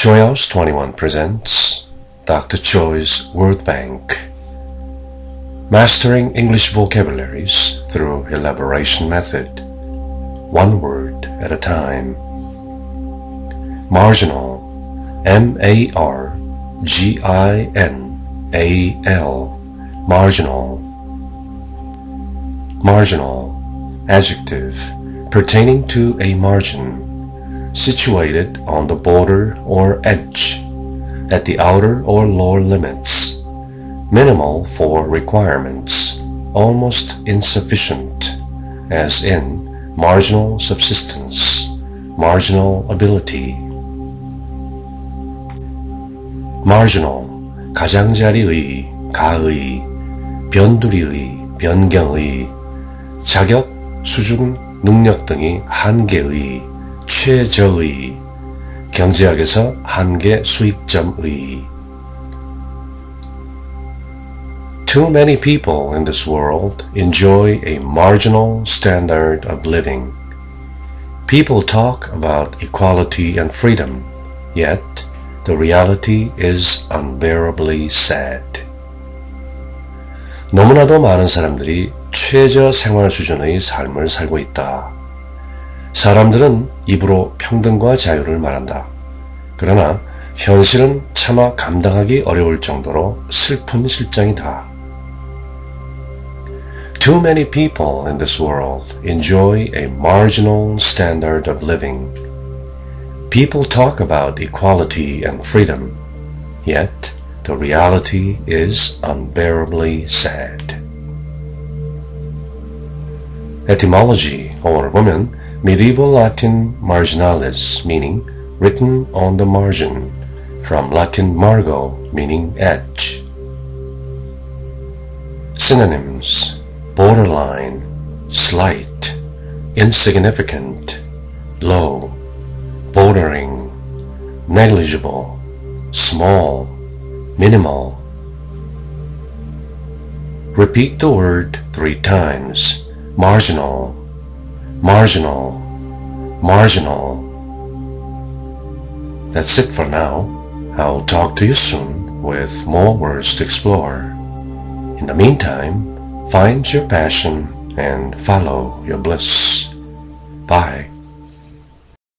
Choice 21 presents Dr. Choi's Word Bank. Mastering English Vocabularies Through Elaboration Method. One word at a time. Marginal. M-A-R-G-I-N-A-L Marginal. Marginal. Adjective pertaining to a margin situated on the border or edge, at the outer or lower limits, minimal for requirements, almost insufficient, as in marginal subsistence, marginal ability. marginal, 가장자리의, 가의, 변두리의, 변경의, 자격, 수준, 능력 등이 한계의, 최저의, 경제학에서 한계 수익점의. Too many people in this world enjoy a marginal standard of living. People talk about equality and freedom, yet the reality is unbearably sad. 너무나도 많은 사람들이 최저 생활 수준의 삶을 살고 있다. 사람들은 입으로 평등과 자유를 말한다. 그러나 현실은 차마 감당하기 어려울 정도로 슬픈 실정이다. Too many people in this world enjoy a marginal standard of living. People talk about equality and freedom, yet the reality is unbearably sad. Etymology, 오늘 보면 medieval Latin marginalis, meaning written on the margin, from Latin margo, meaning edge. Synonyms borderline, slight, insignificant, low, bordering, negligible, small, minimal. Repeat the word three times. Marginal, marginal, marginal. That's it for now. I'll talk to you soon with more words to explore. In the meantime, find your passion and follow your bliss. Bye.